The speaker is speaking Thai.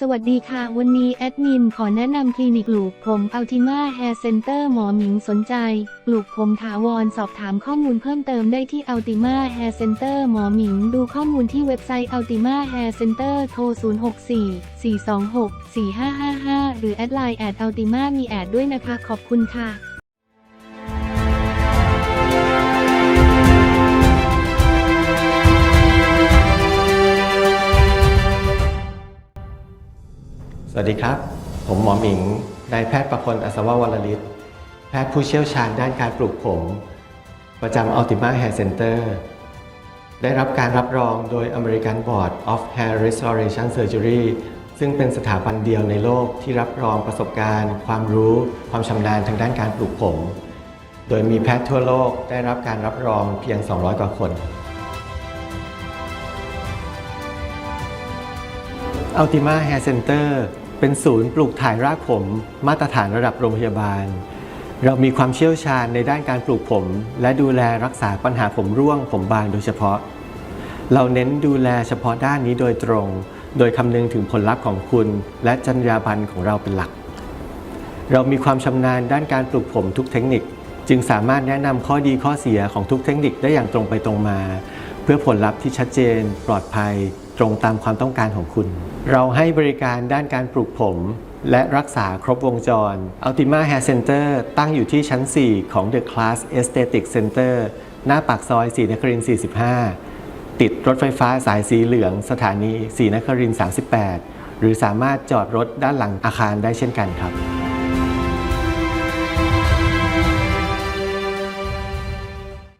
สวัสดีค่ะ วันนี้แอดมินขอแนะนำคลินิกปลูกผมอัลติมาแฮร์เซ็นเตอร์หมอหมิงสนใจปลูกผมถาวรสอบถามข้อมูลเพิ่มเติมได้ที่อัลติมาแฮร์เซ็นเตอร์หมอหมิง ดูข้อมูลที่เว็บไซต์อัลติมาแฮร์เซ็นเตอร์โทร 064 426 4555 หรือแอดไลน์แอดอัลติมามีแอดด้วยนะคะ ขอบคุณค่ะ สวัสดีครับ ผมหมอหมิง นายแพทย์ประพลอัศววรลิศแพทย์ผู้เชี่ยวชาญด้านการปลูกผม ประจำ Ultima Hair Center ได้รับการรับรองโดย American Board of Hair Restoration Surgery ซึ่งเป็นสถาบันเดียวในโลกที่รับรองประสบการณ์ ความรู้ ความชำนาญทางด้านการปลูกผม โดยมีแพทย์ทั่วโลกได้รับการรับรองเพียง 200 กว่าคน Ultima Hair Center เป็นศูนย์ปลูกถ่ายรากผมมาตรฐานระดับโรงพยาบาล เรามีความเชี่ยวชาญในด้านการปลูกผม และดูแลรักษาปัญหาผมร่วงผมบางโดยเฉพาะ เราเน้นดูแลเฉพาะด้านนี้โดยตรง โดยคำนึงถึงผลลัพธ์ของคุณ และจรรยาบรรณของเราเป็นหลัก เรามีความชำนาญด้านการปลูกผมทุกเทคนิค จึงสามารถแนะนำข้อดีข้อเสียของทุกเทคนิคได้อย่างตรงไปตรงมา เพื่อผลลัพธ์ที่ชัดเจน ปลอดภัย ตรงตามความต้องการของคุณ เราให้บริการด้านการปลูกผม และรักษาครบวงจร Ultima Hair Center ตั้งอยู่ที่ชั้น 4 ของ The Class Aesthetic Center หน้าปากซอยศรีนครินทร์45 ติดรถไฟฟ้าสายสีเหลือง สถานีศรีนครินทร์38 หรือสามารถจอดรถด้านหลังอาคารได้เช่นกันครับ